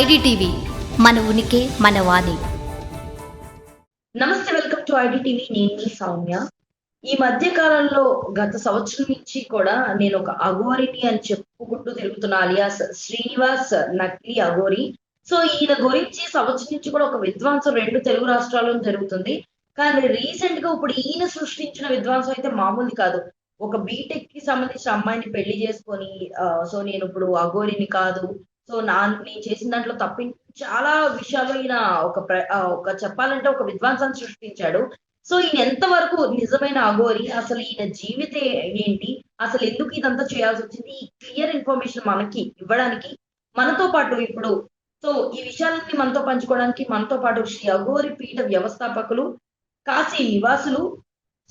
IDTV మన ఉనికి మన వాణి. నమస్తే వెల్కమ్ టు ఐడిటీవీ నేను మీ సౌమ్య. ఈ మధ్య కాలంలో గత సంవత్సరం నుంచి కూడా నేను ఒక అఘోరిని అని చెప్పుకుంటూ తిరుగుతున్న అలియాస్ శ్రీనివాస్ నకిలీ అఘోరి. సో ఈయన గురించి సంవత్సరం నుంచి కూడా ఒక విద్వాంసం రెండు తెలుగు రాష్ట్రాల్లో జరుగుతుంది. కానీ రీసెంట్గా ఇప్పుడు ఈయన సృష్టించిన విద్వాంసం అయితే మామూలు కాదు. ఒక బీటెక్కి సంబంధించిన అమ్మాయిని పెళ్ళి చేసుకొని సో నేను ఇప్పుడు అఘోరిని కాదు. సో నా నేను చేసిన దాంట్లో తప్పి చాలా విషయాలు ఈయన ఒక ప్ర- ఆ, ఒక చెప్పాలంటే ఒక విద్వాంసాన్ని సృష్టించాడు. సో ఈయన ఎంతవరకు నిజమైన అఘోరి అసలు ఈయన జీవితే ఏంటి అసలు ఎందుకు ఇదంతా చేయాల్సి వచ్చింది ఈ క్లియర్ ఇన్ఫర్మేషన్ మనకి ఇవ్వడానికి మనతో పాటు ఇప్పుడు సో ఈ విషయాలన్నీ మనతో పంచుకోవడానికి మనతో పాటు శ్రీ అఘోరి పీఠ వ్యవస్థాపకులు కాశీ నివాసులు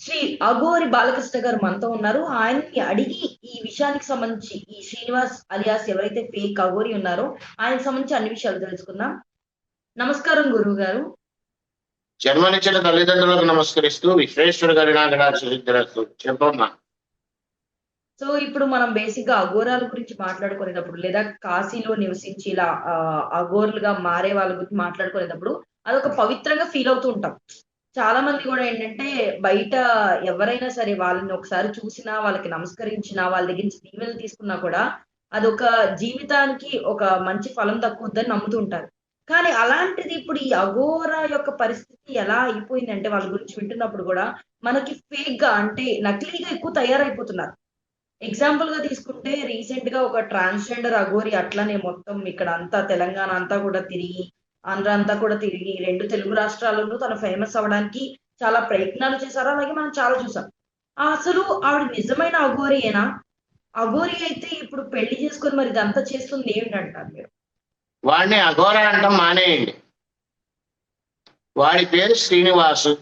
శ్రీ అఘోరి బాలకృష్ణ గారు మనతో ఉన్నారు. ఆయన్ని అడిగి ఈ విషయానికి సంబంధించి ఈ శ్రీనివాస్ అలియాస్ ఎవరైతే ఫేక్ అఘోరి ఉన్నారో ఆయనకు సంబంధించి అన్ని విషయాలు తెలుసుకుందాం. నమస్కారం గురువు గారు జన్మనిచ్చిన తల్లిదండ్రులకు నమస్కరిస్తూ విశ్వేశ్వర గారి చెప్పమ్మా. సో ఇప్పుడు మనం బేసిక్గా అఘోరాల గురించి మాట్లాడుకునేటప్పుడు లేదా కాశీలో నివసించి ఇలా అఘోరులుగా మారే వాళ్ళ గురించి మాట్లాడుకునేటప్పుడు అదొక పవిత్రంగా ఫీల్ అవుతూ ఉంటాం. చాలా మంది కూడా ఏంటంటే బయట ఎవరైనా సరే వాళ్ళని ఒకసారి చూసినా వాళ్ళకి నమస్కరించినా వాళ్ళ దగ్గర నుంచి దీవెనలు తీసుకున్నా కూడా అదొక జీవితానికి ఒక మంచి ఫలం దక్కుద్దని నమ్ముతుంటారు కానీ అలాంటిది ఇప్పుడు ఈ అఘోరా యొక్క పరిస్థితి ఎలా అయిపోయిందంటే వాళ్ళ గురించి వింటున్నప్పుడు కూడా మనకి ఫేక్గా అంటే నకిలీగా ఎక్కువ తయారైపోతున్నారు. ఎగ్జాంపుల్గా తీసుకుంటే రీసెంట్గా ఒక ట్రాన్స్జెండర్ అఘోరి అట్లనే మొత్తం ఇక్కడ అంతా తెలంగాణ అంతా కూడా తిరిగి ఆంధ్ర అంతా కూడా తిరిగి రెండు తెలుగు రాష్ట్రాలను తను ఫేమస్ అవ్వడానికి చాలా ప్రయత్నాలు చేశారు. అలాగే మనం చాలా చూసాం. అసలు ఆవిడ నిజమైన అఘోరియేనా? అఘోరి అయితే ఇప్పుడు పెళ్ళి చేసుకొని మరి ఇదంతా చేస్తుంది ఏమిటంటారు మీరు? వాడిని అఘోర అంటాం మానేయండి. వాడి పేరు శ్రీనివాసు.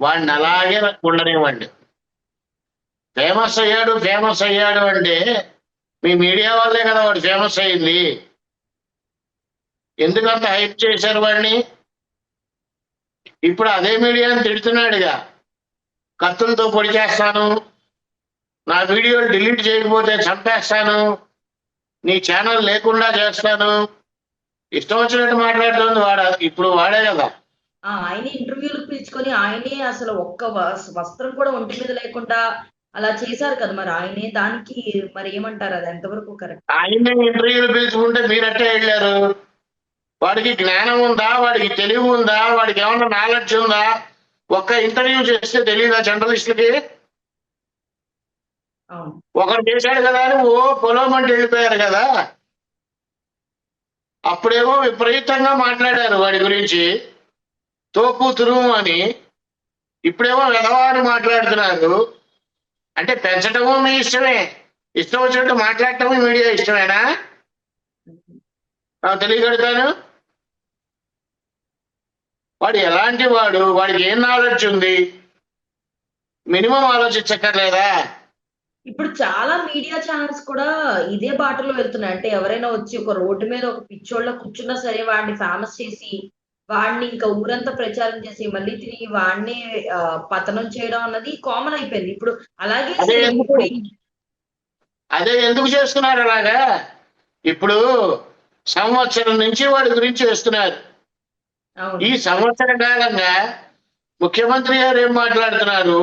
వాడిని అలాగే ఉండనివ్వండి. ఫేమస్ అయ్యాడు ఫేమస్ అయ్యాడు అంటే మీ మీడియా వల్లే కదా వాడు ఫేమస్ అయింది ఎందుకంత హైప్ చేశారు వాడిని? ఇప్పుడు అదే మీడియాని తిడుతున్నాడుగా. కత్తులతో పొడి చేస్తాను నా వీడియోలు డిలీట్ చేయకపోతే చంపేస్తాను. నీ ఛానల్ లేకుండా చేస్తాను. ఇష్టం వచ్చినట్టు మాట్లాడుతుంది వాడ. ఇప్పుడు వాడే కదా. ఆ ఆయన ఇంటర్వ్యూలకు పిలుచుకొని ఆయనే అసలు ఒక్క వస్- వస్త్రం కూడా ఒంటి మీద లేకుండా అలా చేశారు కదా మరి. ఆయనే దానికి మరి ఏమంటారు? అది ఎంతవరకు కరెక్ట్? ఆయన్నే ఇంటర్వ్యూలు పిలుచుకుంటే మీరట్టే వెళ్ళారు. వాడికి జ్ఞానం ఉందా? వాడికి తెలివి ఉందా? వాడికి ఏమన్నా నాలెడ్జ్ ఉందా? ఒక్క ఇంటర్వ్యూ చేస్తే తెలియదా జర్నలిస్టులకి ఒకరు చేశాడు కదా అని ఓ పొలం అంటే వెళ్ళిపోయారు కదా. అప్పుడేమో విపరీతంగా మాట్లాడారు వాడి గురించి. తోపు తురుము అని. ఇప్పుడేమో వెధవా అని మాట్లాడుతున్నారు. అంటే పెంచటము మీ ఇష్టమే. ఇష్టం వచ్చినట్టు మాట్లాడటము మీడియా ఇష్టమేనా? నాకు తెలియగలుగుతాను వాడు ఎలాంటి వాడు? వాడికి ఏం నాలెడ్జ్ ఉంది? మినిమం ఆలోచించక్కర్లేదా? ఇప్పుడు చాలా మీడియా ఛానల్స్ కూడా ఇదే బాటలో వెళ్తున్నాయి. అంటే ఎవరైనా వచ్చి ఒక రోడ్డు మీద ఒక పిచ్చోళ్ళ కూర్చున్నా సరే వాడిని ఫేమస్ చేసి వాడిని ఇంకా ఊరంతా ప్రచారం చేసి మళ్ళీ తిరిగి వాడిని పతనం చేయడం అన్నది కామన్ అయిపోయింది. ఇప్పుడు అలాగే అదే ఎందుకు? చేస్తున్నారు అలాగా? ఇప్పుడు సంవత్సరం నుంచి వాడి గురించి చేస్తున్నారు. అవును. ఈ సంవత్సర కాలంగా ముఖ్యమంత్రి గారు ఏం మాట్లాడుతున్నారు?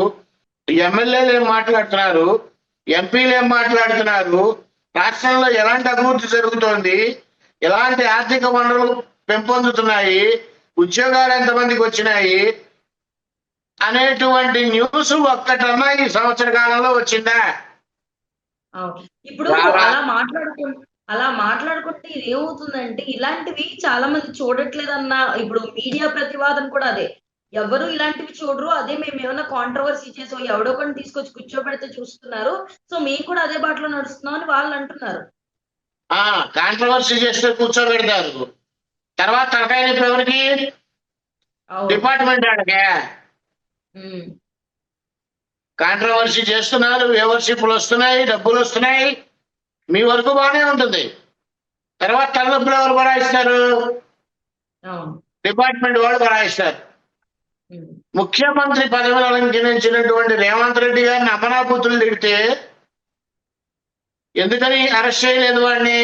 ఎమ్మెల్యేలు ఏం మాట్లాడుతున్నారు? ఎంపీలు ఏం మాట్లాడుతున్నారు? రాష్ట్రంలో ఎలాంటి అభివృద్ధి జరుగుతోంది? ఎలాంటి ఆర్థిక వనరులు పెంపొందుతున్నాయి? ఉద్యోగాలు ఎంతమందికి వచ్చినాయి? అనేటువంటి న్యూస్ ఒక్కటన్నా ఈ సంవత్సర కాలంలో వచ్చిందా? ఇప్పుడు అలా మాట్లాడుకుంటే అలా మాట్లాడుకుంటే ఇది ఏమవుతుందంటే ఇలాంటివి చాలా మంది చూడట్లేదన్న ఇప్పుడు మీడియా ప్రతివాదన కూడా అదే. ఎవరు ఇలాంటివి చూడరు. అదే మేము ఏమైనా కాంట్రవర్సీ చేసో ఎవడో కొన్ని తీసుకొచ్చి కూర్చోబెడితే చూస్తున్నారు. సో మేము కూడా అదే బాటలో నడుస్తున్నాం అని వాళ్ళు అంటున్నారు. ఆ కాంట్రవర్సీ చేస్తే కూర్చోబెడతారు. తర్వాత తలకాయ ఎవరికి? డిపార్ట్మెంట్ ఆడకే. కాంట్రవర్సీ చేస్తున్నారు. వ్యూవర్షిప్లు వస్తున్నాయి. డబ్బులు వస్తున్నాయి. మీ వరకు బాగానే ఉంటుంది. తర్వాత తలనొప్పులు ఎవరు బరాయిస్తారు డిపార్ట్మెంట్ వాళ్ళు బరాయిస్తారు. ముఖ్యమంత్రి పదవిని అలంకరించినటువంటి రేవంత్ రెడ్డి గారిని అమనాపుతులు తిడితే ఎందుకని అరెస్ట్ చేయలేదు వాడిని?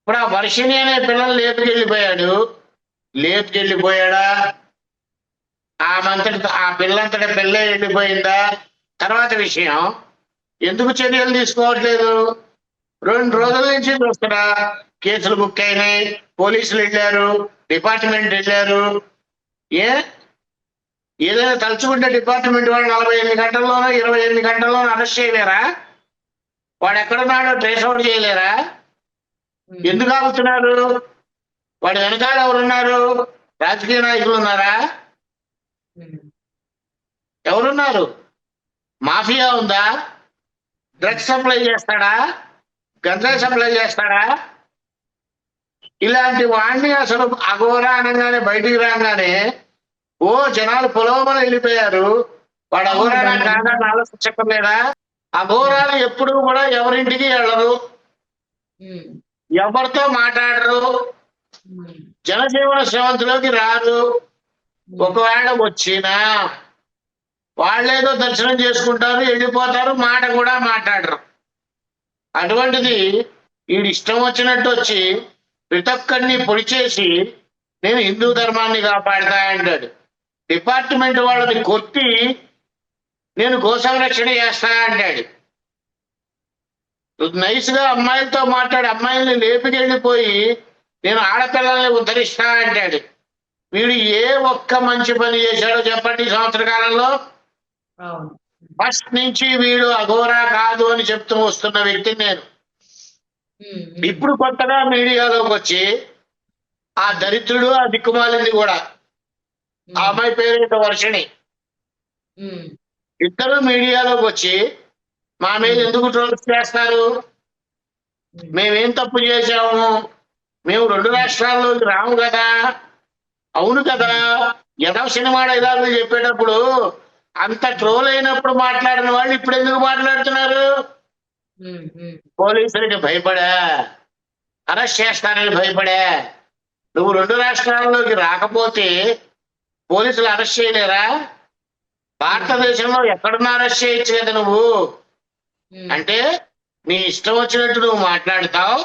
ఇప్పుడు ఆ వర్షిణి అనే పిల్లలు లేపుకెళ్ళిపోయాడు. లేపుకెళ్ళిపోయాడా? ఆ మంతటి ఆ పిల్లంతటి పిల్లే వెళ్ళిపోయిందా? తర్వాత విషయం. ఎందుకు చర్యలు తీసుకోవట్లేదు? రెండు రోజుల నుంచి చూస్తున్నా కేసులు బుక్ అయినాయి పోలీసులు వెళ్ళారు డిపార్ట్మెంట్ వెళ్ళారు. ఏ? ఏదైనా తలుచుకుంటే డిపార్ట్మెంట్ వాళ్ళు నలభై ఎనిమిది గంటల్లోనో ఇరవై ఎనిమిది గంటల్లోనో అరెస్ట్ చేయలేరా? వాడు ఎక్కడున్నాడో ట్రేస్ అవుట్ చేయలేరా? ఎందుకు ఆగుతున్నారు? వాడి వెనకాల ఎవరున్నారు? రాజకీయ నాయకులు ఉన్నారా? ఎవరున్నారు? మాఫియా ఉందా? డ్రగ్స్ సప్లై చేస్తాడా? గంజాయి సప్లై చేస్తాడా? ఇలాంటి వాడిని అసలు అఘోరా అనగానే బయటికి రాగానే ఓ జనాలు పొలవమని వెళ్ళిపోయారు. వాడు అఘోరా కాదా ఆలోచించక్కర్లేదా? అఘోరాలు ఎప్పుడు కూడా ఎవరింటికి వెళ్ళరు. ఎవరితో మాట్లాడరు. జనజీవన శ్రవంతిలోకి రారు. ఒకవేళ వచ్చినా వాళ్ళేదో దర్శనం చేసుకుంటారు వెళ్ళిపోతారు మాట కూడా మాట్లాడరు. అటువంటిది వీడు ఇష్టం వచ్చినట్టు వచ్చి ప్రతి ఒక్కరిని పొడి చేసి నేను హిందూ ధర్మాన్ని కాపాడతా అంటాడు. డిపార్ట్మెంట్ వాళ్ళని కొట్టి నేను గోసంరక్షణ చేస్తా అంటాడు. నైస్గా అమ్మాయిలతో మాట్లాడి అమ్మాయిల్ని లేపికెళ్ళిపోయి నేను ఆడపిల్లల్ని ఉద్ధరిస్తా అంటాడు. వీడు ఏ ఒక్క మంచి పని చేశాడో చెప్పండి ఈ సంవత్సర కాలంలో ఫస్ట్ నుంచి వీడు అఘోరా కాదు అని చెప్తూ వస్తున్న వ్యక్తిని నేను. ఇప్పుడు కొత్తగా మీడియాలోకి వచ్చి ఆ దరిద్రుడు ఆ దిక్కుమాలింది కూడా. ఆ అమ్మాయి పేరేంటో వర్షిణి. ఇద్దరు మీడియాలోకి వచ్చి మా మీద ఎందుకు ట్రోల్స్ చేస్తారు. మేమేం తప్పు చేశాము? మేము రెండు రాష్ట్రాల్లోకి రాము కదా. అవును కదా. ఎదవ సినిమా డైలాగులు చెప్పేటప్పుడు అంత ట్రోల్ అయినప్పుడు మాట్లాడిన వాళ్ళు ఇప్పుడు ఎందుకు మాట్లాడుతున్నారు. పోలీసులకి భయపడా అరెస్ట్ చేస్తానని భయపడా. నువ్వు రెండు రాష్ట్రాల్లోకి రాకపోతే పోలీసులు అరెస్ట్ చేయలేరా? భారతదేశంలో ఎక్కడున్నా అరెస్ట్ చేయొచ్చు కదా నువ్వు? అంటే నీ ఇష్టం వచ్చినట్టు నువ్వు మాట్లాడతావు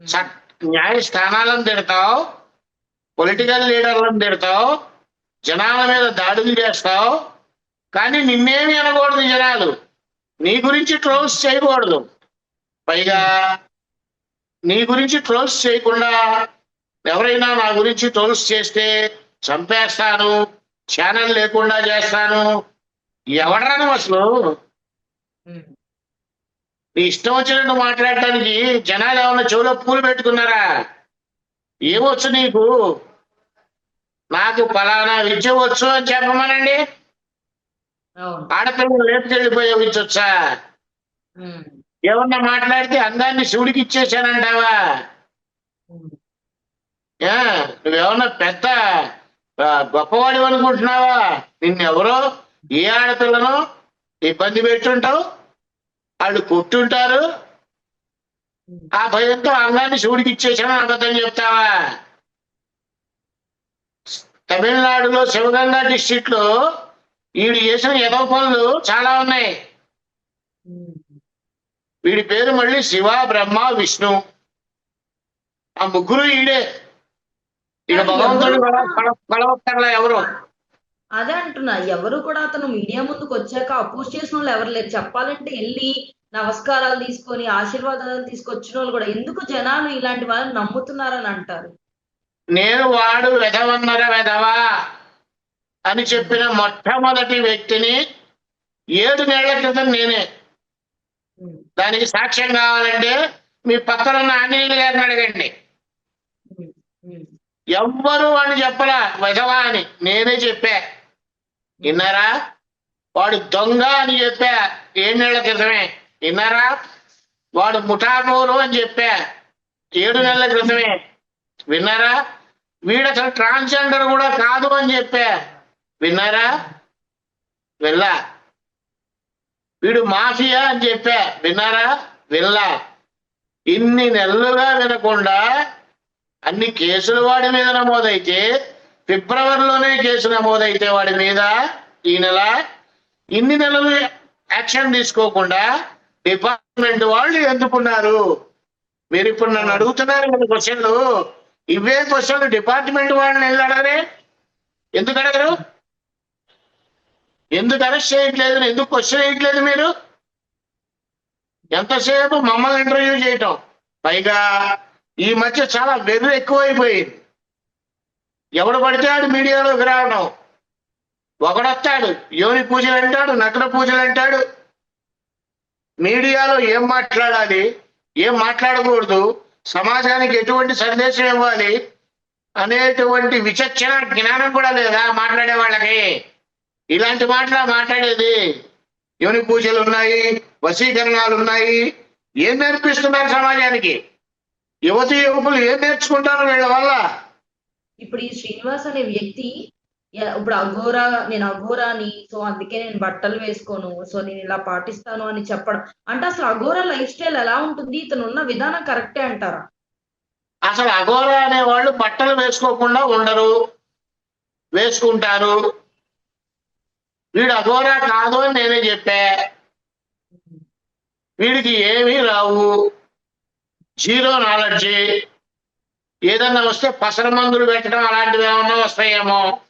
చట్ న్యాయస్థానాలను తిడతావు పొలిటికల్ లీడర్లను తిడతావు జనాల మీద దాడులు చేస్తావు కానీ నిన్నేమి అనకూడదు జనాలు. నీ గురించి ట్రోల్స్ చేయకూడదు. పైగా నీ గురించి ట్రోల్స్ చేయకుండా ఎవరైనా నా గురించి ట్రోల్స్ చేస్తే చంపేస్తాను ఛానల్ లేకుండా చేస్తాను. ఎవడరాను అసలు? నీ ఇష్టం వచ్చినట్టు మాట్లాడటానికి జనాలు ఏమైనా చెవులో పూలు పెట్టుకున్నారా? ఏమొచ్చు నీకు? నాకు ఫలానా విద్య వచ్చు అని చెప్పమనండి. ఆడపిల్లలు లేపుకెళ్ళిపోయే విద్య వచ్చా ఉమ్, ఏమన్నా మాట్లాడితే అందాన్ని శివుడికి ఇచ్చేసానంటావా? నువ్వేమన్నా పెద్ద ఆ, గొప్పవాడివి అనుకుంటున్నావా? నిన్నెవరో ఏ ఆడపిల్లను ఇబ్బంది పెట్టుంటావు? వాళ్ళు కొట్టుంటారు? ఆ భయంతో అంగాన్ని శివుడికి ఇచ్చేసాను అబద్ధం చెప్తావా? తమిళనాడులో శివగంగా డిస్ట్రిక్ట్లో వీడు చేసిన ఎదవ పనులు చాలా ఉన్నాయి. వీడి పేరు మళ్ళీ శివ బ్రహ్మ విష్ణు. ఆ ముగ్గురు ఈడే. ఇక భగవంతుడు కలవక్కర్లా ఎవరు? అదే అంటున్నా. ఎవరు కూడా అతను మీడియా ముందుకు వచ్చాక అపోజ్ చేసిన వాళ్ళు ఎవరు లేరు. చెప్పాలంటే వెళ్ళి నమస్కారాలు తీసుకొని ఆశీర్వాదాలు తీసుకొచ్చిన వాళ్ళు కూడా. ఎందుకు జనాలు ఇలాంటి వాళ్ళని నమ్ముతున్నారని అంటారు? నేను వాడు వెధవన్నర వెధవా అని చెప్పిన మొట్టమొదటి వ్యక్తిని ఏడు నెలల క్రితం నేనే. దానికి సాక్ష్యం కావాలంటే మీ పక్కన ఉన్న ఆంజనేయులు గారిని అడగండి. ఎవ్వరు వాడిని చెప్పలా వెధవా అని. నేనే చెప్పా. విన్నారా? వాడు దొంగ అని చెప్పా ఏడు నెలల క్రితమే. విన్నారా? వాడు ముఠాకోరు అని చెప్పా ఏడు నెలల క్రితమే. విన్నారా? వీడు అసలు ట్రాన్స్జెండర్ కూడా కాదు అని చెప్పా. విన్నారా? వెళ్ళా వీడు మాఫియా అని చెప్పా. విన్నారా? వెళ్ళా ఇన్ని నెలలుగా వినకుండా అన్ని కేసులు వాడి మీద నమోదైతే ఫిబ్రవరిలోనే కేసు నమోదైతే వాడి మీద ఈ నెల ఇన్ని నెలలు యాక్షన్ తీసుకోకుండా డిపార్ట్మెంట్ వాళ్ళు ఎందుకున్నారు? మీరు ఇప్పుడు నన్ను అడుగుతున్నారు కదా క్వశ్చన్లు. ఇవే క్వశ్చన్లు. డిపార్ట్మెంట్ వాళ్ళని వెళ్ళి అడగరే? ఎందుకు అడగరు? ఎందుకు అరెస్ట్ చేయట్లేదు? ఎందుకు క్వశ్చన్ చేయట్లేదు మీరు? ఎంతసేపు మమ్మల్ని ఇంటర్వ్యూ చేయటం? పైగా ఈ మధ్య చాలా వెర్రి ఎక్కువైపోయింది. ఎవడు పడితే ఆడు మీడియాలోకి రావడం ఒకడొస్తాడు యోని పూజలు అంటాడు నగ్న పూజలు అంటాడు. మీడియాలో ఏం మాట్లాడాలి? ఏం మాట్లాడకూడదు? సమాజానికి ఎటువంటి సందేశం ఇవ్వాలి అనేటువంటి విచక్షణ జ్ఞానం కూడా లేదా మాట్లాడే వాళ్ళకి? ఇలాంటి మాటలా మాట్లాడేది. యోని పూజలు ఉన్నాయి వశీకరణాలు ఉన్నాయి. ఏం నేర్పిస్తున్నారు సమాజానికి? యువతి యువకులు ఏం నేర్చుకుంటారు వీళ్ళ వల్ల? ఇప్పుడు ఈ శ్రీనివాస్ అనే వ్యక్తి ఇప్పుడు అఘోరా నేను అఘోరాని సో అందుకే నేను బట్టలు వేసుకోను సో నేను ఇలా పాటిస్తాను అని చెప్పడం. అంటే అసలు అఘోరా లైఫ్ స్టైల్ ఎలా ఉంటుంది? ఇతను ఉన్న విధానం కరెక్టే అంటారా? అసలు అఘోర అనే వాళ్ళు బట్టలు వేసుకోకుండా ఉండరు వేసుకుంటారు. వీడు అఘోరా కాదు అని నేనే చెప్పా. వీడికి ఏమీ రావు. Zero knowledge. ఏదన్నా వస్తే పసర మందులు పెట్టడం అలాంటివి ఏమన్నా వస్తాయేమో.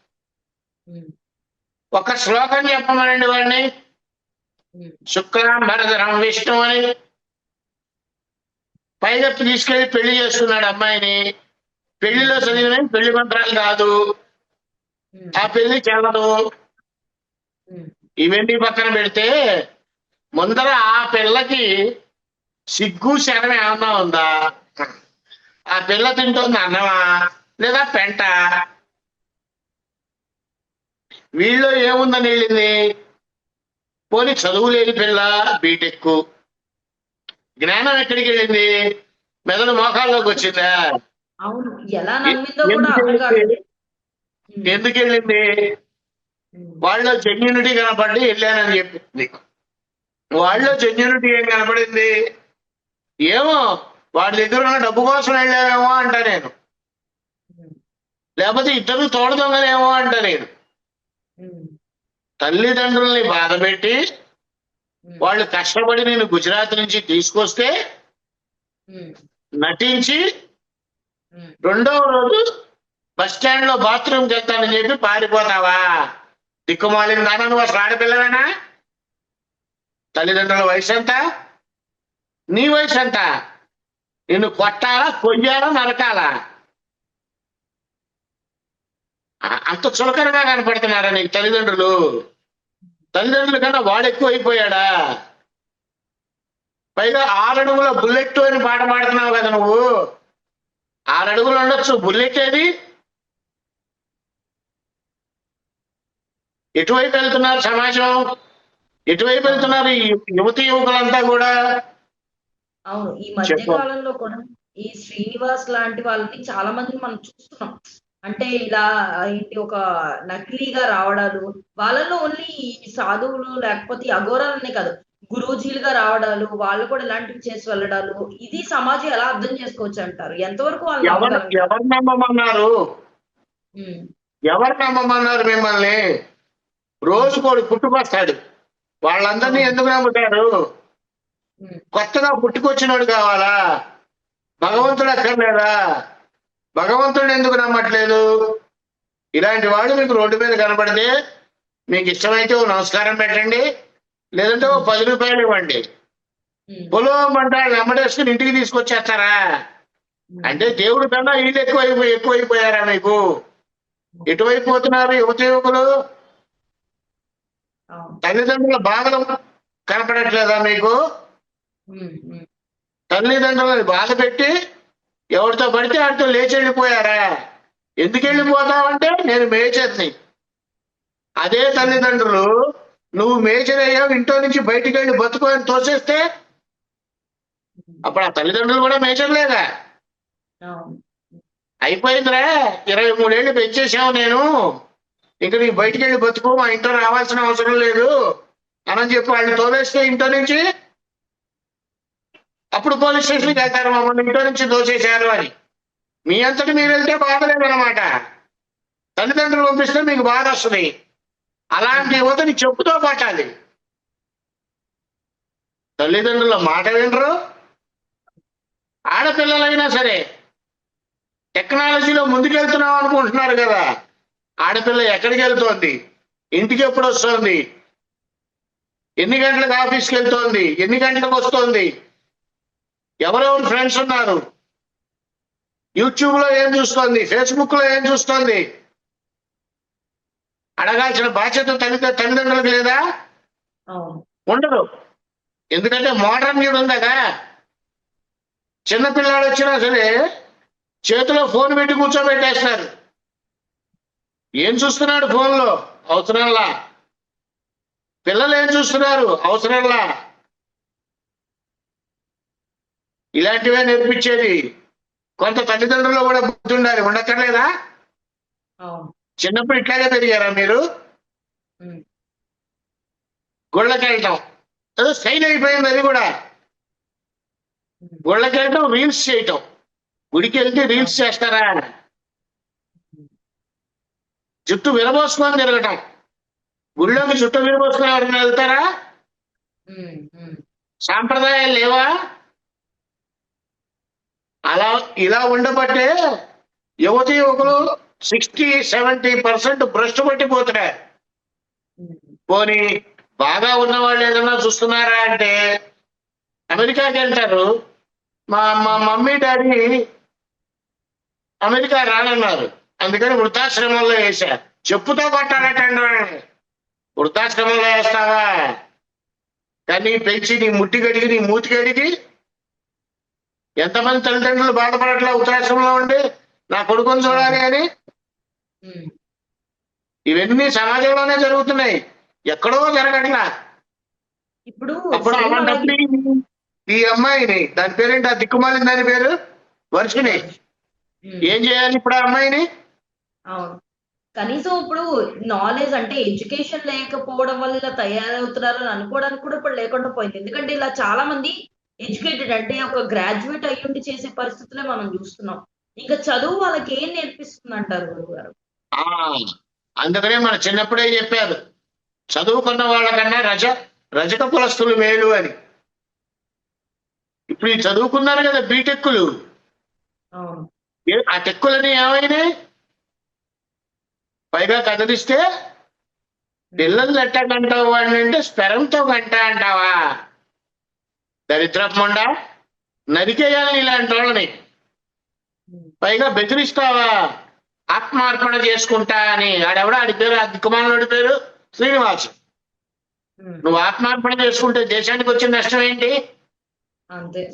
ఒక శ్లోకం చెప్పమనండి వాడిని ఉమ్, శుక్లాం భరధరం విష్ణు అని పైగా తీసుకెళ్ళి పెళ్ళి చేస్తున్నాడు అమ్మాయిని. పెళ్ళిలో చదివిన పెళ్ళి మంత్రాలు కాదు. ఆ పెళ్ళి ఉమ్, ఇవన్నీ పక్కన పెడితే ముందర ఆ పిల్లకి సిగ్గు శరం ఏమన్నా ఉందా? ఆ పిల్ల తింటుంది అన్నమా లేదా పెంట? వీళ్ళు ఏముందని వెళ్ళింది? పోనీ చదువు లేని పిల్ల బీటెక్ జ్ఞానం ఎక్కడికి వెళ్ళింది? మెదడు మోకాల్లోకి వచ్చిందా? ఎందుకు వెళ్ళింది? వాళ్ళలో జెన్యునిటీ కనపడి వెళ్ళానని చెప్పింది. వాళ్ళలో జెన్యునిటీ ఏం కనపడింది? ఏమో వాడి దగ్గర ఉన్న డబ్బు కోసం వెళ్ళామేమో అంట నేను. లేకపోతే ఇద్దరు తోడు దొంగలేమో అంట నేను. తల్లిదండ్రుల్ని బాధపెట్టి వాళ్ళు కష్టపడి నేను గుజరాత్ నుంచి తీసుకొస్తే నటించి రెండవ రోజు బస్ స్టాండ్లో బాత్రూమ్కి వెళ్తానని చెప్పి పారిపోతావా? దిక్కుమాలిన దానా నువ్వు అసలు ఆడపిల్లవేనా? తల్లిదండ్రుల వయసు ఎంత? నీ వయసు ఎంత? నిన్ను కొట్టాలా కొయ్యాలా నరకాలా? అంత చులకనగా కనపడుతున్నారా నీకు తల్లిదండ్రులు? తల్లిదండ్రుల కన్నా వాడు ఎక్కువ అయిపోయాడా పైగా ఆరడుగుల బుల్లెట్ అని పాట పాడుతున్నావు కదా నువ్వు. ఆరు అడుగులు ఉండొచ్చు. బుల్లెట్ ఏది? ఎటువైపు వెళ్తున్నారు సమాజం? ఎటువైపు వెళ్తున్నారు ఈ యువతి యువకులంతా కూడా? అవును. ఈ మధ్య. కాలంలో కూడా ఈ శ్రీనివాస్ లాంటి వాళ్ళని చాలా మందిని మనం చూస్తున్నాం. అంటే ఇలా ఏంటి ఒక నకిలీగా రావడాలు వాళ్ళలో ఓన్లీ ఈ సాధువులు లేకపోతే అఘోరాలనే కాదు గురూజీలుగా రావడాలు వాళ్ళు కూడా ఇలాంటివి చేసి వెళ్ళడాలు ఇది సమాజం ఎలా అర్థం చేసుకోవచ్చు అంటారు? ఎంతవరకు వాళ్ళు ఎవరు నమ్మమన్నారు? ఎవరు నమ్మమన్నారు మిమ్మల్ని? రోజుకోడు పుట్టుకొస్తాడు. వాళ్ళందరినీ ఎందుకు నమ్ముతారు? కొత్తగా పుట్టుకొచ్చినోడు కావాలా? భగవంతుడు అక్కర్లేదా? భగవంతుడు ఎందుకు నమ్మట్లేదు? ఇలాంటి వాడు మీకు రోడ్డు మీద కనపడితే మీకు ఇష్టమైతే ఓ నమస్కారం పెట్టండి లేదంటే ఓ పది రూపాయలు ఇవ్వండి. ఉమ్, పొలం పంట వెంబడేసుకుని ఇంటికి తీసుకొచ్చేస్తారా? అంటే దేవుడు కన్నా వీళ్ళు ఎక్కువైపోయి ఎక్కువైపోయారా మీకు? ఎటువైపు పోతున్నారు యువత యువకులు. తల్లిదండ్రుల బాధలు కనపడట్లేదా మీకు? తల్లిదండ్రులను బాధ పెట్టి ఎవరితో పడితే వాడితో లేచి వెళ్ళిపోయారా? ఎందుకు వెళ్ళిపోతావంటే నేను మేచర్ని అదే తల్లిదండ్రులు నువ్వు మేజర్ అయ్యావు ఇంట్లో నుంచి బయటికి వెళ్ళి బతుకు అని తోసేస్తే అప్పుడు ఆ తల్లిదండ్రులు కూడా మేజర్లేగా అవును. అయిపోయిందిరా ఇరవై మూడేళ్ళు పెంచేసావు నేను. ఇంక నీకు బయటికి వెళ్ళి బతుకు మా ఇంట్లో రావాల్సిన అవసరం లేదు. అని చెప్పి వాళ్ళు తోలేస్తే ఇంట్లో నుంచి అప్పుడు పోలీస్ స్టేషన్కి వెళ్తారు మమ్మల్ని ఇంట్లో నుంచి దోచేశారు అని. మీ అంతటి మీరు వెళ్తే బాధ తల్లిదండ్రులు పంపిస్తే మీకు బాధ వస్తుంది. అలాంటి యువతని చెప్పుతో పట్టాలి తల్లిదండ్రుల మాట వినరు. ఆడపిల్లలైనా సరే టెక్నాలజీలో ముందుకెళ్తున్నాం అనుకుంటున్నారు కదా. ఆడపిల్ల ఎక్కడికి వెళ్తోంది? ఇంటికి ఎప్పుడు వస్తుంది? ఎన్ని గంటలకు ఆఫీస్కి వెళ్తోంది? ఎన్ని గంటలకు వస్తోంది? ఎవరెవరు ఫ్రెండ్స్ ఉన్నారు? యూట్యూబ్లో ఏం చూస్తోంది? ఫేస్బుక్లో ఏం చూస్తోంది? అడగాల్సిన బాధ్యత తల్లి తల్లిదండ్రులకు లేదా? ఉండదు. ఎందుకంటే మోడర్న్ యూడ్ ఉందగా చిన్నపిల్లాడు వచ్చినా సరే చేతిలో ఫోన్ పెట్టి కూర్చోబెట్టేస్తారు. ఏం చూస్తున్నాడు ఫోన్లో అవసరంలా. పిల్లలు ఏం చూస్తున్నారు? అవసరంలా. ఇలాంటివే నేర్పించేది. కొంత తల్లిదండ్రులు కూడా బుద్ధి ఉండాలి. ఉండక్కర్లేదా? చిన్నప్పుడు ఇట్లాగే పెరిగారా మీరు? ఉమ్. గుళ్ళకి వెళ్ళటం ఏదో స్టైల్ అయిపోయింది అది కూడా. గుళ్ళకి వెళ్ళటం రీల్స్ చేయటం. గుడికి వెళ్తే రీల్స్ చేస్తారా? జుట్టు విరబోసుకొని తిరగటం. గుళ్ళోకి జుట్టు విరబోసుకొని ఎవరైనా వెళ్తారా. సాంప్రదాయాలు లేవా? అలా ఇలా ఉండబట్టే యువతి యువకులు సిక్స్టీ సెవెంటీ పర్సెంట్ భ్రష్టు పట్టిపోతున్నారు పోనీ బాగా ఉన్న వాళ్ళు ఏదన్నా చూస్తున్నారా అంటే అమెరికాకి వెళ్తారు. మా మా మమ్మీ డాడీ అమెరికా రానన్నారు. అందుకని వృద్ధాశ్రమంలో వేసా చెప్పుతో కొట్టాడటండి వృద్ధాశ్రమంలో వేస్తావా? కానీ పెంచి నీ ముట్టి కడిగి నీ మూతి కడిగి ఎంతమంది తల్లిదండ్రులు బాధపడట్లే వృద్ధాశ్రమంలో ఉండి నా కొడుకుని చూడాలి అని. ఇవన్నీ సమాజంలోనే జరుగుతున్నాయి. ఎక్కడో జరగట్లా. ఇప్పుడు అప్పుడు ఈ- అమ్మాయిని దాని పేరేంటి? ఆ దిక్కుమాలిన దాని పేరు? వర్షిని. ఏం చేయాలి ఇప్పుడు ఆ అమ్మాయిని? అవును. కనీసం ఇప్పుడు నాలెడ్జ్ అంటే ఎడ్యుకేషన్ లేకపోవడం వల్ల ఇలా తయారవుతున్నారు అని అనుకోవడానికి కూడా ఇప్పుడు లేకుండా పోయింది. ఎందుకంటే ఇలా చాలా మంది ఎడ్యుకేటెడ్ అంటే ఒక గ్రాడ్యుయేట్ అయ్యుండి చేసే పరిస్థితులే మనం చూస్తున్నాం. ఇంకా చదువు వాళ్ళకి ఏం నేర్పిస్తుంది అంటారు గురువు గారు ఆ అందుకనే మన చిన్నప్పుడే చెప్పారు చదువుకున్న వాళ్ళకన్నా రజ రజక కులస్తులు మేలు అని. ఇప్పుడు ఈ చదువుకున్నారు కదా బీటెక్కులు. ఆ టెక్కులని ఏమైనాయి? పైగా కదిలిస్తే పిల్లలు ఎట్ట కంటావు వాడిని అంటే స్పెరంతో గంట అంటావా? దరిద్రపుండా నరికేయాలి ఇలాంటి వాళ్ళని. పైగా బెదిరిస్తావా? ఆత్మార్పణ చేసుకుంటా అని. ఆడెవడ ఆడి పేరు ఆ దిక్కుమాలనుడి పేరు? శ్రీనివాస్. నువ్వు ఆత్మార్పణ చేసుకుంటే దేశానికి వచ్చిన నష్టం ఏంటి.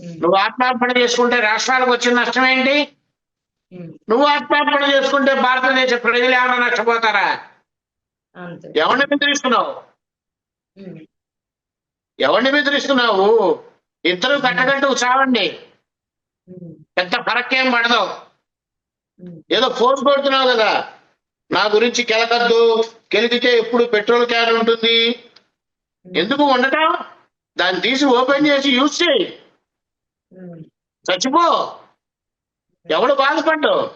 నువ్వు ఆత్మార్పణ చేసుకుంటే రాష్ట్రాలకు వచ్చిన నష్టం ఏంటి. నువ్వు ఆత్మార్పణ చేసుకుంటే భారతదేశ ప్రజలు ఏమైనా నష్టపోతారా? ఎవరిని బెదిరిస్తున్నావు. ఎవరిని బెదిరిస్తున్నావు? ఇద్దరు కట్టగట్టు చావండి. పెద్ద ఫరక్కేం పడదు. ఏదో ఫోర్స్ కొడుతున్నావు కదా. నా గురించి కెలకద్దు. కెలికితే ఎప్పుడు పెట్రోల్ క్యాన్ ఉంటుంది. ఎందుకు ఉండటం దాన్ని తీసి ఓపెన్ చేసి యూజ్ చేయి. చచ్చిపో. ఎవడు బాధపడ్డు.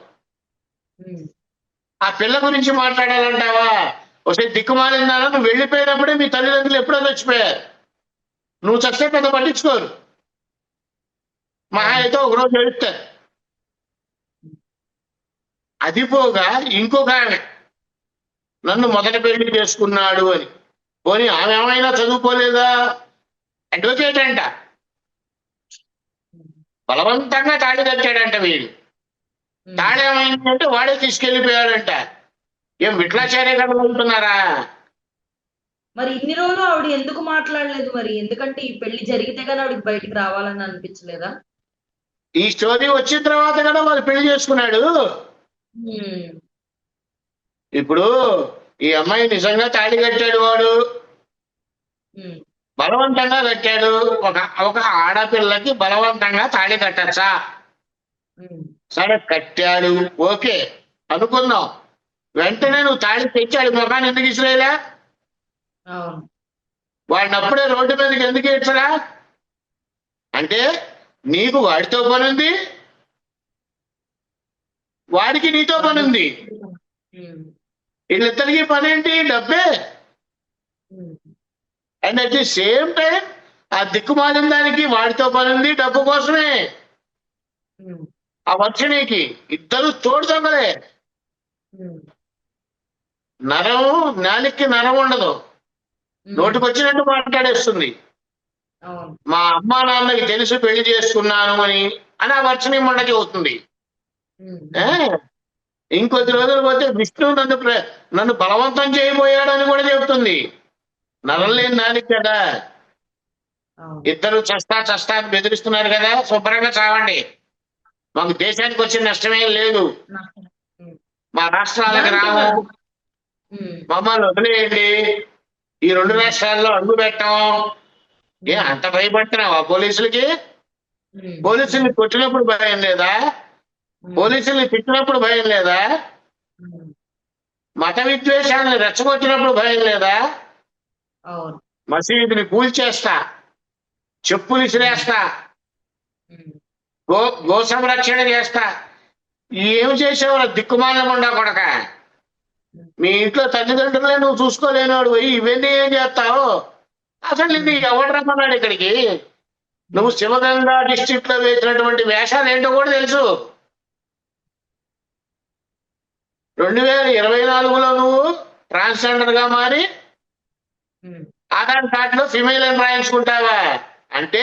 ఆ పిల్ల గురించి మాట్లాడాలంటావా? ఒకసారి దిక్కుమాలిందా నువ్వు వెళ్ళిపోయినప్పుడే మీ తల్లిదండ్రులు ఎప్పుడో చచ్చిపోయారు. నువ్వు చస్తే పెద్ద పట్టించుకోరు. మహా అయితే ఒక రోజు వెళ్తారు అది పోగా ఇంకొక ఆమె నన్ను మొదటి పెళ్ళి చేసుకున్నాడు అని. పోనీ ఆమె ఏమైనా చదువుకోలేదా? అడ్వకేట్ అంట. బలవంతంగా తాళి కట్టాడంట వీడు. ఉమ్. తాళి ఏమైందంటే వాడే తీసుకెళ్ళిపోయాడంట ఏం విట్లాచార్య కథలు ఉంటున్నారా? మరి ఇన్ని రోజులు ఆవిడ ఎందుకు మాట్లాడలేదు మరి? ఎందుకంటే ఈ పెళ్ళి జరిగితే కానీ ఆవిడకి బయటికి రావాలని అనిపించలేదా? ఈ స్టోరీ వచ్చిన తర్వాత కదా వాళ్ళు పెళ్ళి చేసుకున్నాడు. ఇప్పుడు ఈ అమ్మాయి నిజంగా తాళి కట్టాడు వాడు. బలవంతంగా కట్టాడు. ఒక ఒక ఆడపిల్లకి బలవంతంగా తాళి కట్టచ్చా. సరే కట్టాడు. ఓకే అనుకుందాం. వెంటనే నువ్వు తాళి తెచ్చాడు ముఖాన్ని ఎందుకు అవును వాడిని అప్పుడే రోడ్డు మీదకి ఎందుకు ఇచ్చరా అంటే నీకు వాడితో పని ఉంది వాడికి నీతో పని ఉంది ఉమ్. వీళ్ళిద్దరికి పని ఏంటి డబ్బే. And at the same time ఆ దిక్కుమాలిన దానికి వాడితో పని ఉంది డబ్బు కోసమే. ఆ వర్షిణికి ఇద్దరు తోడు దొంగలే. నరం నాలికి నరం ఉండదు. ఉమ్, నోటికి వచ్చినట్టు మాట్లాడేస్తుంది మా అమ్మా నాన్నకి తెలిసి పెళ్ళి చేసుకున్నాను అని అని ఆ వర్షిణి మొండ చెబుతుంది ఉమ్, ఏ? ఇంకొద్ది రోజులు పోతే విష్ణువు నన్ను నన్ను బలవంతం చేయబోయాడని కూడా చెబుతుంది నరం లేని నాలికి కదా. ఇద్దరు చస్తా చస్తా అని బెదిరిస్తున్నారు కదా. శుభ్రంగా చావండి. మాకు దేశానికి వచ్చిన నష్టమేం లేదు. మా రాష్ట్రాలకు రాము. మమ్మల్ని వదిలేయండి. ఈ రెండు రాష్ట్రాల్లో అడుగు పెట్టాం. ఏ అంత భయపడుతున్నావా పోలీసులకి? పోలీసుల్ని కొట్టినప్పుడు భయం లేదా? పోలీసుల్ని తిట్టినప్పుడు భయం లేదా? మత విద్వేషాలను రెచ్చగొట్టినప్పుడు భయం లేదా? మసీదుని కూల్చేస్తా. చెప్పులు ఇసిరేస్తా. గో గో సంరక్షణ చేస్తా. ఏం చేసేవారు? దిక్కుమాలకుండా కొడక. మీ ఇంట్లో తల్లిదండ్రులే నువ్వు చూసుకోలేనివాడు పోయి ఇవన్నీ ఏం చేస్తావు? అసలు ఇది ఎవడు రమ్మన్నాడు ఇక్కడికి? నువ్వు శివగంగా డిస్ట్రిక్ట్లో వేసినటువంటి వేషాలు ఏంటో కూడా తెలుసు. రెండు వేల ఇరవై నాలుగులో నువ్వు ట్రాన్స్జెండర్గా మారి ఆధార్ కార్డులో ఫిమేల్ అని రాయించుకుంటావా? అంటే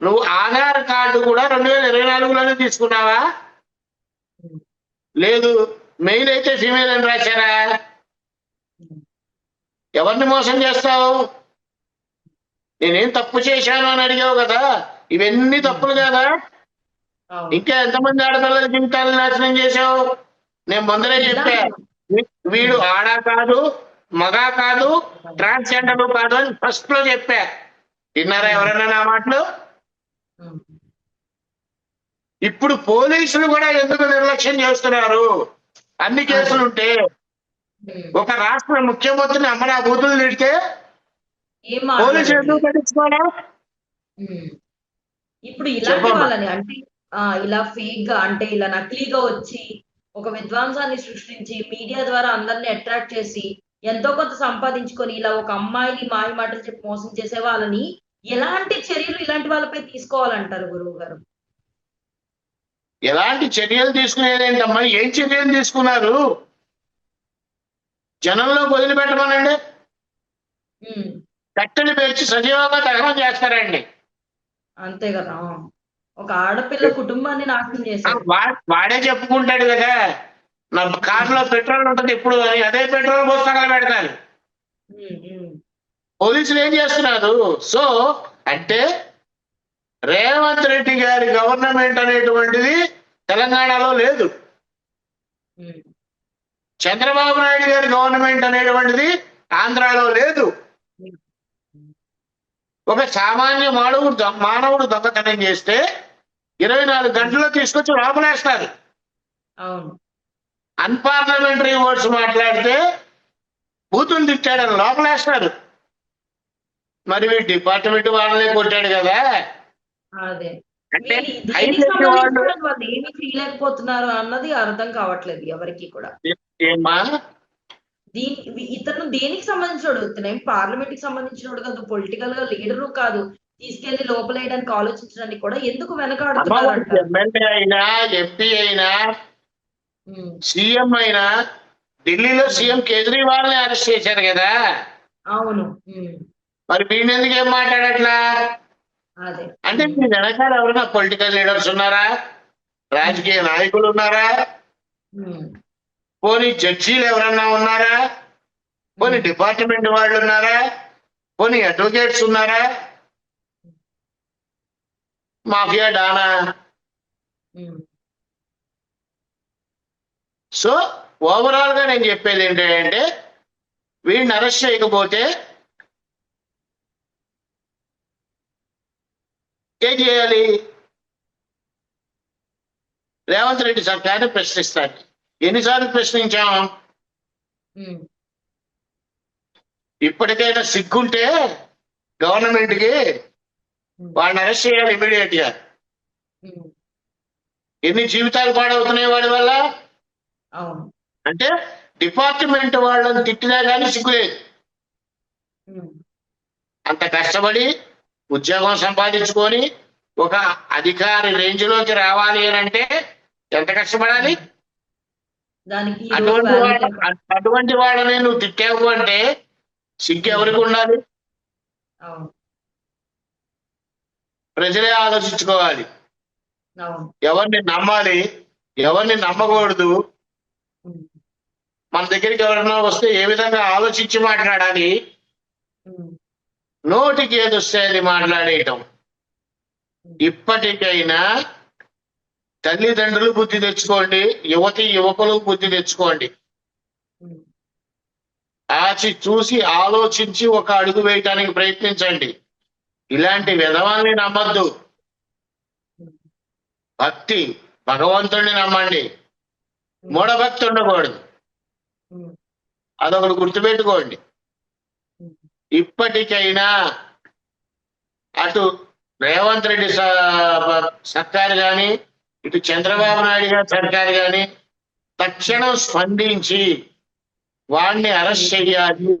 నువ్వు ఆధార్ కార్డు కూడా రెండు వేల ఇరవై నాలుగులోనే తీసుకున్నావా? లేదు. మెయిల్ అయితే ఫిమేల్ అని రాశారా? ఎవరిని మోసం చేస్తావు? నేనేం తప్పు చేశాను అని అడిగావు కదా? ఇవన్నీ తప్పులు కదా? ఇంకా ఎంతమంది ఆడపిల్లల జీవితాలను నాశనం చేశావు? నేను ముందరే చెప్పా. వీడు ఆడా కాదు మగా కాదు ట్రాన్స్జెండర్ కాదు అని ఫస్ట్లో చెప్పా. విన్నారా ఎవరైనా నా మాటలు? ఇప్పుడు పోలీసులు కూడా ఎందుకు నిర్లక్ష్యం చేస్తున్నారు? అన్ని కేసులుంటే. ఒక రాష్ట్ర ముఖ్యమంత్రిని అమ్మనా బూతులు తిడితే ఏం పోలీసులు ఎందుకు ఉమ్. ఇప్పుడు ఇలాంటి. వాళ్ళని అంటే ఇలా ఫేక్గా అంటే ఇలా నకిలీగా వచ్చి ఒక విధ్వంసాన్ని సృష్టించి మీడియా ద్వారా అందరిని అట్రాక్ట్ చేసి ఎంతో కొంత సంపాదించుకొని ఇలా ఒక అమ్మాయిని మాయ మాటలు చెప్పి మోసం చేసే వాళ్ళని ఎలాంటి చర్యలు ఇలాంటి వాళ్ళపై తీసుకోవాలంటారు గురువు గారు ఎలాంటి చర్యలు తీసుకునేదేంటమ్మా? ఏం చర్యలు తీసుకున్నారు? జనంలో వదిలిపెట్టమనండి. కట్టెలు పేర్చి సజీవంగా దహనం చేస్తారండి. అంతే కదా. ఒక ఆడపిల్ల కుటుంబాన్ని నాశనం చేశారు. వా- వాడే చెప్పుకుంటాడు కదా. నా కారులో పెట్రోల్ ఉంటుంది ఇప్పుడు అని అదే పెట్రోల్ పుస్తకాలు పెడతాను ఉమ్, ఉమ్, పోలీసులు ఏం చేస్తున్నారు? సో అంటే రేవంత్ రెడ్డి గారి గవర్నమెంట్ అనేటువంటిది తెలంగాణలో లేదు. చంద్రబాబు నాయుడు గారి గవర్నమెంట్ అనేటువంటిది ఆంధ్రాలో లేదు. ఒక సామాన్య మానవుడు మానవుడు దొంగతనం చేస్తే ఇరవై నాలుగు గంటల్లో తీసుకొచ్చి లోపలేస్తారు అన్పార్లమెంటరీ వర్డ్స్ మాట్లాడితే బూతులు తిట్టాడని లోపలేస్తారు. మరి డిపార్ట్మెంట్ వాళ్ళనే కొట్టాడు కదా. అదే. వీళ్ళు సంబంధించిన ఏమి చేయలేకపోతున్నారు అన్నది అర్థం కావట్లేదు ఎవరికి కూడా. దీని ఇతను దేనికి సంబంధించినోడు? ఇతను ఏం పార్లమెంట్కి సంబంధించినోడు కాదు పొలిటికల్గా లీడరు కాదు. తీసుకెళ్ళి లోపలేయడానికి ఆలోచించడానికి కూడా ఎందుకు వెనకాడుతున్నారు అంటారు? ఎమ్మెల్యే అయినా ఎంపీ అయినా సీఎం అయినా ఢిల్లీలో సీఎం కేజ్రీవాల్ని అరెస్ట్ చేశారు కదా? అవును. మరి వీడిని ఎందుకు ఏం మాట్లాడట్లా? అంటే మీ వెనకాల ఎవరైనా పొలిటికల్ లీడర్స్ ఉన్నారా? రాజకీయ నాయకులు ఉన్నారా? పోనీ జడ్జీలు ఎవరన్నా ఉన్నారా? పోనీ డిపార్ట్మెంట్ వాళ్ళు ఉన్నారా? పోనీ అడ్వకేట్స్ ఉన్నారా? Mafia Dana? సో ఓవరాల్గా నేను చెప్పేది ఏంటంటే వీడిని అరెస్ట్ చేయకపోతే ఏం చేయాలి? రేవంత్ రెడ్డి సర్కార్ని ప్రశ్నిస్తాడు. ఎన్నిసార్లు ప్రశ్నించాం? ఉమ్, ఇప్పటికైనా సిగ్గుంటే గవర్నమెంట్కి వాళ్ళని అరెస్ట్ చేయాలి ఇమీడియట్గా ఎన్ని జీవితాలు పాడవుతున్నాయి వాడి వల్ల? అంటే డిపార్ట్మెంట్ వాళ్ళని తిట్టినా కానీ సిగ్గులేదు. అంత కష్టపడి ఉద్యోగం సంపాదించుకొని ఒక అధికారి రేంజ్లోకి రావాలి అని అంటే ఎంత కష్టపడాలి? అటువంటి వాళ్ళ అటువంటి వాళ్ళని నువ్వు తిట్టావు అంటే సిగ్గు ఎవరికి ఉండాలి? ప్రజలే ఆలోచించుకోవాలి. ఎవరిని నమ్మాలి ఎవరిని నమ్మకూడదు. మన దగ్గరికి ఎవరైనా వస్తే ఏ విధంగా ఆలోచించి మాట్లాడాలి? నోటికి ఏది వస్తే అది మాట్లాడేయటం. ఇప్పటికైనా తల్లిదండ్రులు బుద్ధి తెచ్చుకోండి యువతి యువకులు బుద్ధి తెచ్చుకోండి. ఆచి చూసి ఆలోచించి ఒక అడుగు వేయటానికి ప్రయత్నించండి. ఇలాంటి విధవాల్ని నమ్మద్దు. భక్తి భగవంతుడిని నమ్మండి. మూఢభక్తి ఉండకూడదు. అదొకటి గుర్తుపెట్టుకోండి. ఇప్పటికైనా అటు రేవంత్ రెడ్డి స- సర్కారు గాని ఇటు చంద్రబాబు నాయుడు గారి సర్కారు గాని తక్షణం స్పందించి వాడిని అరెస్ట్ చేయాలి.